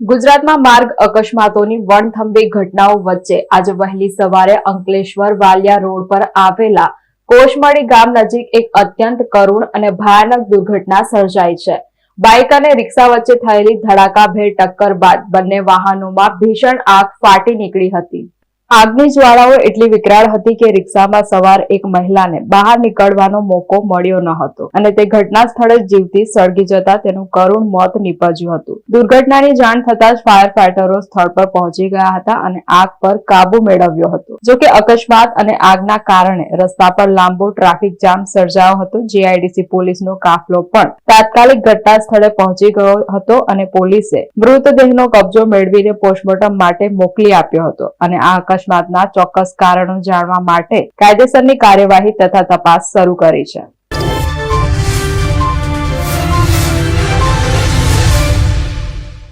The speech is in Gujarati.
ગુજરાતમાં માર્ગ અકસ્માતોની વણથંભી ઘટનાઓ વચ્ચે આજે વહેલી સવારે અંકલેશ્વર વાલિયા રોડ પર આવેલા કોશમડી ગામ નજીક એક અત્યંત કરુણ અને ભયાનક દુર્ઘટના સર્જાઈ છે. બાઇક અને રિક્ષા વચ્ચે થયેલી ધડાકાભેર ટક્કર બાદ બંને વાહનોમાં ભીષણ આગ ફાટી નીકળી હતી. આગની જ્વાળાઓ એટલી વિકરાળ હતી કે રિક્ષામાં સવાર એક મહિલાને બહાર નીકળવાનો મોકો મળ્યો ન હતો. અને તે ઘટના સ્થળે જીવતી સળગી જતા તેનું કરુણ મોત નીપજ્યું હતું. દુર્ઘટનાની જાણ થતા જ ફાયર ફાઈટરો સ્થળ પર પહોંચી ગયા હતા અને આગ પર કાબુ મેળવ્યો હતો. જો અકસ્માત અને આગના કારણે રસ્તા પર લાંબો ટ્રાફિક જામ સર્જાયો હતો. જીઆઈડીસી પોલીસનો કાફલો પણ તાત્કાલિક ઘટના સ્થળે પહોંચી ગયો હતો અને પોલીસે મૃતદેહનો કબજો મેળવીને પોસ્ટમોર્ટમ માટે મોકલી આપ્યો હતો અને આ અકસ્માતના ચોક્કસ કારણો જાણવા માટે કાયદેસરની કાર્યવાહી તથા તપાસ શરૂ કરી છે.